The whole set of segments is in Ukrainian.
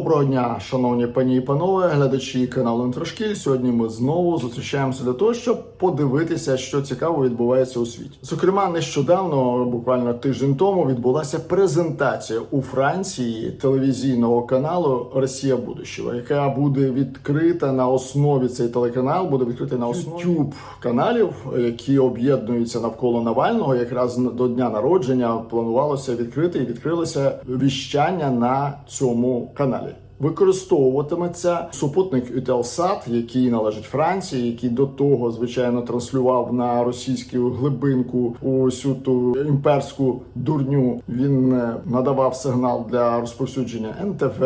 Доброго дня, шановні пані і панове, глядачі каналу Інтрошкіль. Сьогодні ми знову зустрічаємося для того, щоб подивитися, що цікаво відбувається у світі. Зокрема, нещодавно, буквально тиждень тому, відбулася презентація у Франції телевізійного каналу Росія будущого, яка буде відкрита на основі цей телеканал, буде відкритий на основі YouTube каналів, які об'єднуються навколо Навального. Якраз до дня народження планувалося відкрити і відкрилося віщання на цьому каналі. Використовуватиметься супутник Eutelsat, який належить Франції, який до того звичайно транслював на російську глибинку усю ту імперську дурню. Він е, надавав сигнал для розповсюдження НТВ.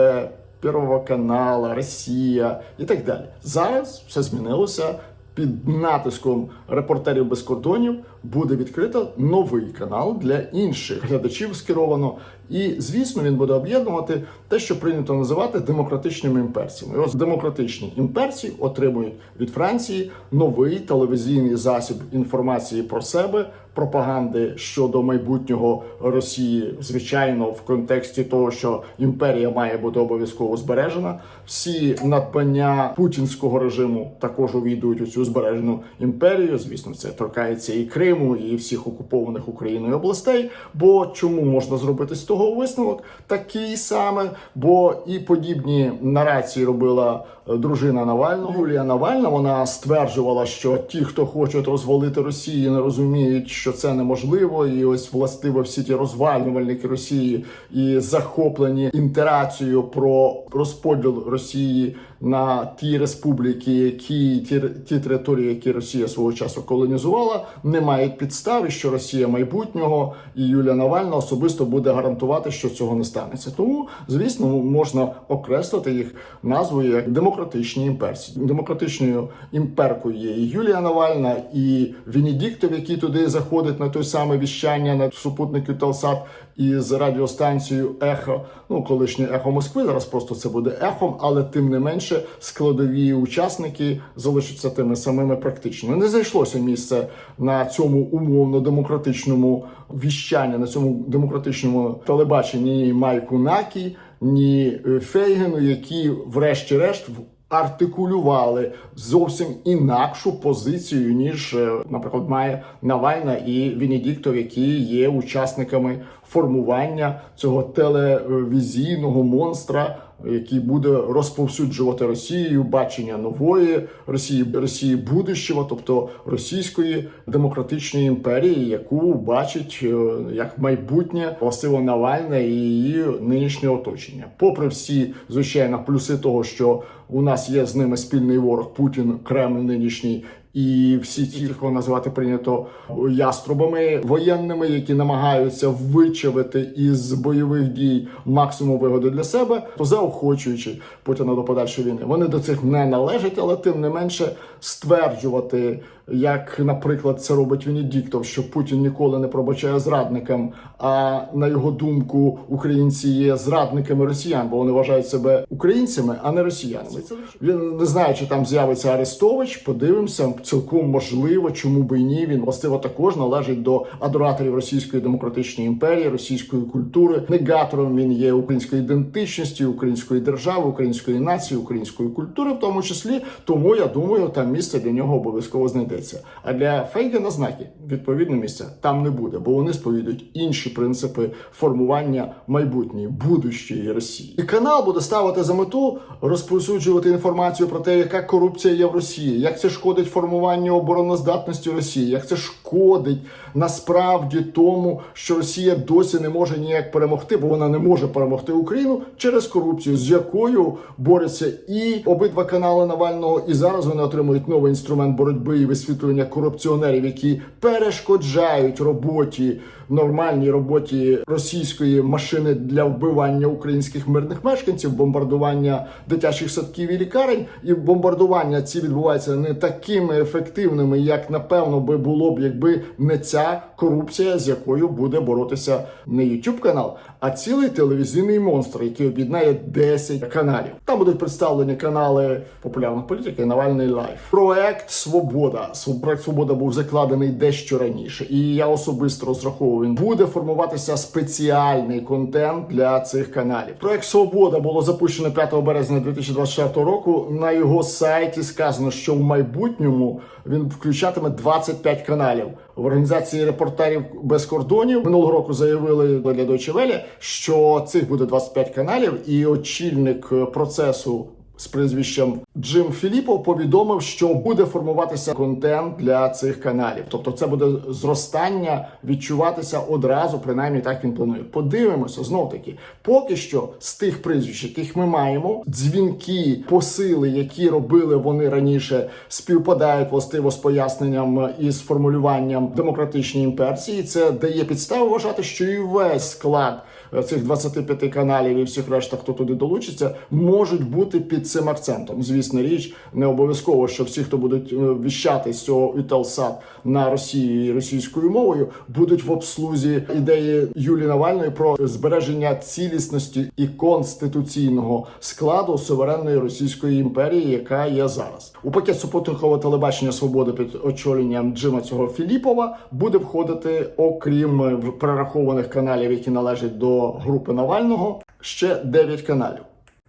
Первого канала, Росія і так далі. Зараз все змінилося. Під натиском репортерів без кордонів буде відкрито новий канал для інших глядачів скеровано. І звісно, він буде об'єднувати те, що прийнято називати демократичними імперціями. І ось демократичні імперці отримують від Франції новий телевізійний засіб інформації про себе, пропаганди щодо майбутнього Росії, звичайно, в контексті того, що імперія має бути обов'язково збережена. Всі надбання путінського режиму також увійдуть у цю збережену імперію. Звісно, це торкається і Криму, і всіх окупованих Україною областей. Бо чому можна зробити з того висновок? Такий саме, бо і подібні нарації робила е, дружина Навального Юлія Навальна. Вона стверджувала, що ті, хто хочуть розвалити Росію, не розуміють, що це неможливо, і ось властиво всі ті розвалювальники Росії і захоплені інтерацією про розподіл Росії на ті республіки, які ті, ті території, які Росія свого часу колонізувала, не мають підстави, що Росія майбутнього і Юлія Навальна особисто буде гарантувати, що цього не станеться. Тому, звісно, можна окреслити їх назвою як демократичні імперці. Демократичною імперкою є і Юлія Навальна, і Венедіктов, який туди заходить на той саме віщання на супутнику Телсат із радіостанцією Ехо, ну колишнє ехо Москви. Зараз просто це буде ехом, але тим не менше складові учасники залишаться тими самими практично. Не зайшлося місце на цьому умовно демократичному віщанні, на цьому демократичному телебаченні ні Майку Накі, ні е, Фейгену, які, врешті-решт, артикулювали зовсім інакшу позицію, ніж, е, наприклад, має Навальна і Венедіктов, які є учасниками формування цього телевізійного монстра, який буде розповсюджувати Росію, бачення нової Росії, Росії будущого, тобто російської демократичної імперії, яку бачить е, як майбутнє властиво Навальне і її нинішнє оточення. Попри всі звичайно плюси того, що у нас є з ними спільний ворог Путін, Кремль нинішній. І всі ті, кого називати прийнято яструбами воєнними, які намагаються вичавити із бойових дій максимум вигоди для себе, то заохочуючи Путіна до подальшої війни, вони до цих не належать, але тим не менше стверджувати, як, наприклад, це робить Венедіктов, що Путін ніколи не пробачає зрадникам. А на його думку, українці є зрадниками росіян, бо вони вважають себе українцями, а не росіянами. Він не знає, чи там з'явиться Арестович. Подивимося, цілком можливо, чому би і ні. Він властиво також належить до адораторів Російської демократичної імперії, російської культури. Негатором він є української ідентичності, української держави, української нації, української культури, в тому числі. Тому я думаю, там місце для нього обов'язково знайдеться. А для Фейгена знаки відповідно місця там не буде, бо вони сповідують інші принципи формування майбутньої будущої Росії. І канал буде ставити за мету розповсюджувати інформацію про те, яка корупція є в Росії, як це шкодить формуванню обороноздатності Росії, як це шкодить насправді тому, що Росія досі не може ніяк перемогти, бо вона не може перемогти Україну через корупцію, з якою борються і обидва канали Навального, і зараз вони отримують новий інструмент боротьби і висвітлення корупціонерів, які перешкоджають роботі нормальній роботі російської машини для вбивання українських мирних мешканців, бомбардування дитячих садків і лікарень, і бомбардування ці відбуваються не такими ефективними, як напевно би було б, якби не ця корупція, з якою буде боротися не YouTube канал, а цілий телевізійний монстр, який об'єднає 10 каналів. Там будуть представлені канали популярної політики Навальний Лайф. Проект Свобода. Св- Проект Свобода був закладений дещо раніше, і я особисто розраховую, він буде формуватися спеціальний контент для цих каналів. Проект Свобода було запущено 5 березня 2024 року. На його сайті сказано, що в майбутньому він включатиме 25 каналів. В організації репортерів без кордонів минулого року заявили для Welle, що цих буде 25 каналів, і очільник е, процесу з прізвищем Джим Філіпов повідомив, що буде формуватися контент для цих каналів. Тобто, це буде зростання відчуватися одразу, принаймні так він планує. Подивимося знов таки. Поки що з тих прізвищ, яких ми маємо, дзвінки, посили, які робили вони раніше, співпадають властиво з поясненням і з формулюванням демократичної імперції. Це дає підставу вважати, що і весь склад цих 25 каналів і всіх решта, хто туди долучиться, можуть бути під цим акцентом. Звісно, річ не обов'язково, що всі, хто будуть е, віщати з цього Ютелсат на Росії російською мовою, будуть в обслузі ідеї Юлії Навальної про збереження цілісності і конституційного складу суверенної Російської імперії, яка є зараз. У пакет супутникового телебачення свободи під очолюванням Джима цього Філіпова буде входити, окрім е, перерахованих каналів, які належать до групи Навального, ще 9 каналів.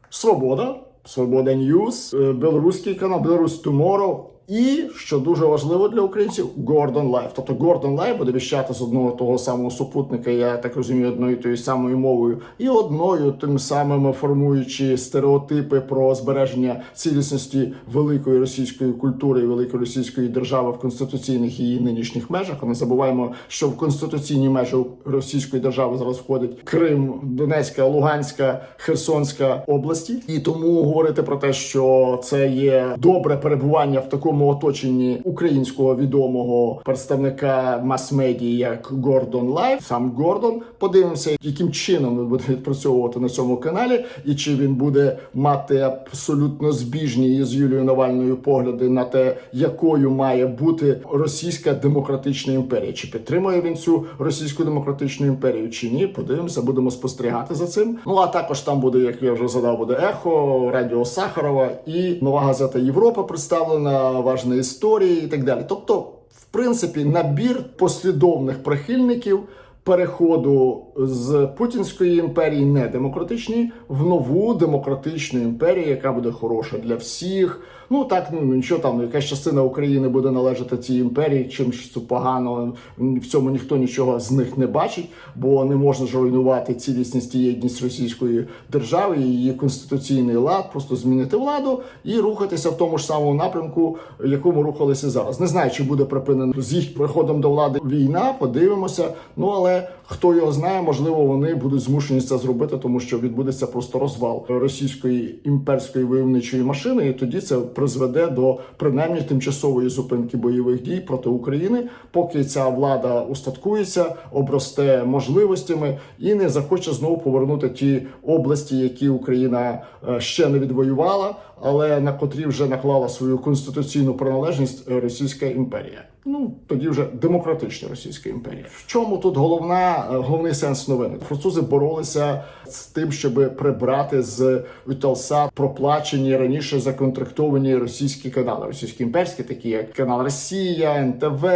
Свобода, Свобода Ньюс, е, білоруський канал, Білорусь Tomorrow і, що дуже важливо для українців, Гордон Лайв. Тобто Гордон Лайв буде віщати з одного того самого супутника, я так розумію, одною тою самою мовою, і одною тим самим формуючи стереотипи про збереження цілісності великої російської культури і великої російської держави в конституційних її нинішніх межах. Не забуваємо, що в конституційні межі російської держави зараз входить Крим, Донецька, Луганська, Херсонська області, і тому говорити про те, що це є добре перебування в такому оточенні українського відомого представника мас-медії, як Гордон Лайф, сам Гордон. Подивимося, яким чином він буде відпрацьовувати на цьому каналі, і чи він буде мати абсолютно збіжні із Юлією Навальною погляди на те, якою має бути російська демократична імперія. Чи підтримує він цю російську демократичну імперію, чи ні? Подивимося, будемо спостерігати за цим. Ну а також там буде, як я вже задав, буде ехо, радіо Сахарова і нова газета Європа представлена, важні історії і так далі. Тобто, в принципі, набір послідовних прихильників. Переходу з путінської імперії не демократичної в нову демократичну імперію, яка буде хороша для всіх. Ну так ну нічого там, якась частина України буде належати цій імперії. Чим ж це погано в цьому ніхто нічого з них не бачить, бо не можна ж руйнувати цілісність і єдність російської держави, її конституційний лад, просто змінити владу і рухатися в тому ж самому напрямку, в якому рухалися зараз. Не знаю, чи буде припинено з їх приходом до влади війна. Подивимося. Ну але хто його знає, можливо, вони будуть змушені це зробити, тому що відбудеться просто розвал російської імперської войовничої машини, і тоді це призведе до принаймні тимчасової зупинки бойових дій проти України, поки ця влада устаткується, обросте можливостями і не захоче знову повернути ті області, які Україна е, ще не відвоювала, але на котрі вже наклала свою конституційну приналежність е, Російська імперія. Ну тоді вже демократична Російська імперія. В чому тут головна е, головний сенс новини? Французи боролися з тим, щоб прибрати з Утелсат проплачені раніше законтрактовані російські канали, російські імперські, такі як канал Росія, НТВ,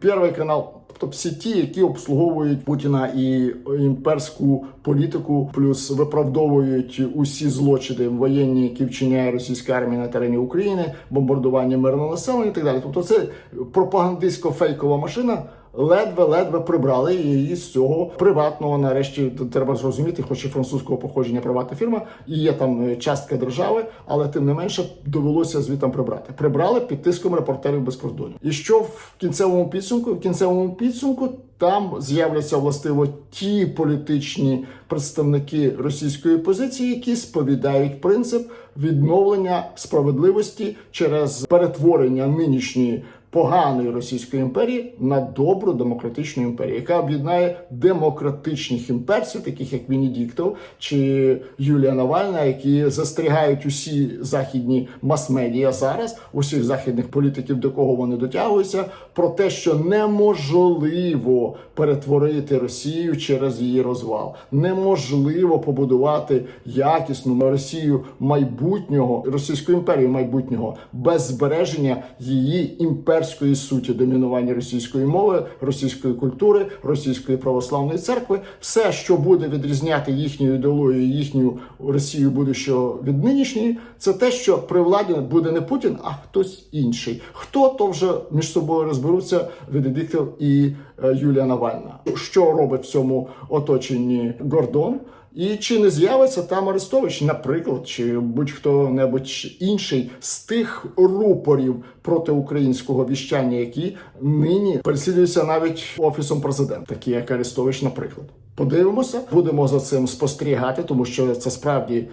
Перший канал. Тобто всі ті, які обслуговують Путіна і імперську політику, плюс виправдовують усі злочини воєнні, які вчиняє російська армія на терені України, бомбардування мирного населення і так далі. Тобто, це пропагандистсько-фейкова машина. Ледве-ледве прибрали її з цього приватного. Нарешті треба зрозуміти, хоч і французького походження приватна фірма, і є там е, частка держави, але тим не менше довелося звітам прибрати. Прибрали під тиском репортерів без кордонів. І що в кінцевому підсумку? В кінцевому підсумку там з'являться властиво ті політичні представники російської позиції, які сповідають принцип відновлення справедливості через перетворення нинішньої поганої Російської імперії на добру демократичну імперію, яка об'єднає демократичних імперців, таких як Венедіктов чи Юлія Навальна, які застерігають усі західні мас-медіа зараз, усіх західних політиків, до кого вони дотягуються, про те, що неможливо перетворити Росію через її розвал, неможливо побудувати якісну Росію майбутнього, Російську імперію майбутнього без збереження її імперської суті, домінування російської мови, російської культури, російської православної церкви, все, що буде відрізняти їхню ідеологію, їхню Росію будущого від нинішньої, це те, що при владі буде не Путін, а хтось інший. Хто то вже між собою розберуться Венедиктов і е, Юлія Навальна. Що робить в цьому оточенні Гордон? І чи не з'явиться там Арестович, наприклад, чи будь-хто небудь інший з тих рупорів проти українського віщання, які нині переслідуються навіть офісом президента, такі як Арестович, наприклад. Подивимося, будемо за цим спостерігати, тому що це справді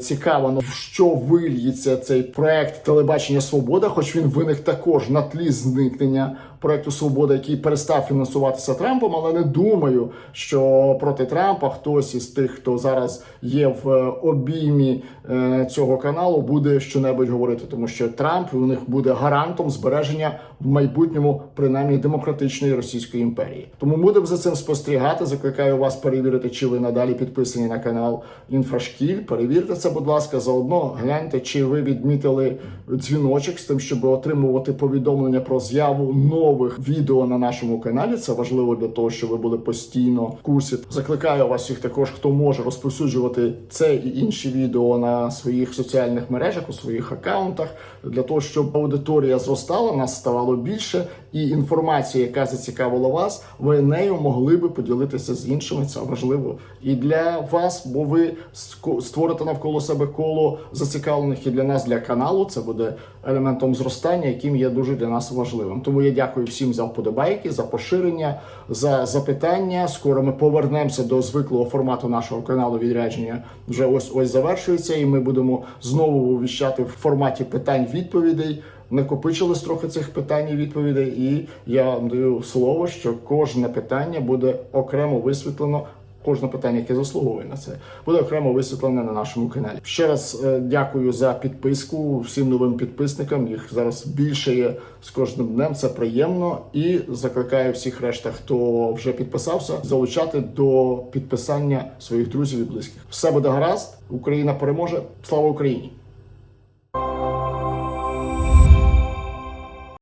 цікаво, ну, в що вильється цей проект телебачення Свобода, хоч він виник також на тлі зникнення проекту Свобода, який перестав фінансуватися Трампом. Але не думаю, що проти Трампа хтось із тих, хто зараз є в е, обіймі е, цього каналу, буде щонебудь говорити, тому що Трамп у них буде гарантом збереження в майбутньому принаймні демократичної Російської імперії. Тому будемо за цим спостерігати. Закликаю вас перевірити, чи ви надалі підписані на канал Інфрашкіль. Перевірте це, будь ласка, заодно гляньте, чи ви відмітили дзвіночок з тим, щоб отримувати повідомлення про з'яву нових відео на нашому каналі. Це важливо для того, щоб ви були постійно в курсі. Закликаю вас всіх також, хто може розповсюджувати це і інші відео на своїх соціальних мережах, у своїх акаунтах, для того, щоб аудиторія зростала, нас ставало більше, і інформація, яка зацікавила вас, ви нею могли би поділитися з іншими. Це важливо і для вас, бо ви створите навколо себе коло зацікавлених і для нас, для каналу. Це буде елементом зростання, яким є дуже для нас важливим. Тому я дякую всім за вподобайки, за поширення, за запитання. Скоро ми повернемося до звиклого формату нашого каналу. Відрядження вже ось ось завершується, і ми будемо знову віщати в форматі питань-відповідей. Накопичилось трохи цих питань і відповідей, і я вам даю слово, що кожне питання буде окремо висвітлено. Кожне питання, яке заслуговує на це, буде окремо висвітлене на нашому каналі. Ще раз е, дякую за підписку всім новим підписникам. Їх зараз більше є з кожним днем. Це приємно і закликаю всіх решта, хто вже підписався, залучати до підписання своїх друзів і близьких. Все буде гаразд. Україна переможе. Слава Україні!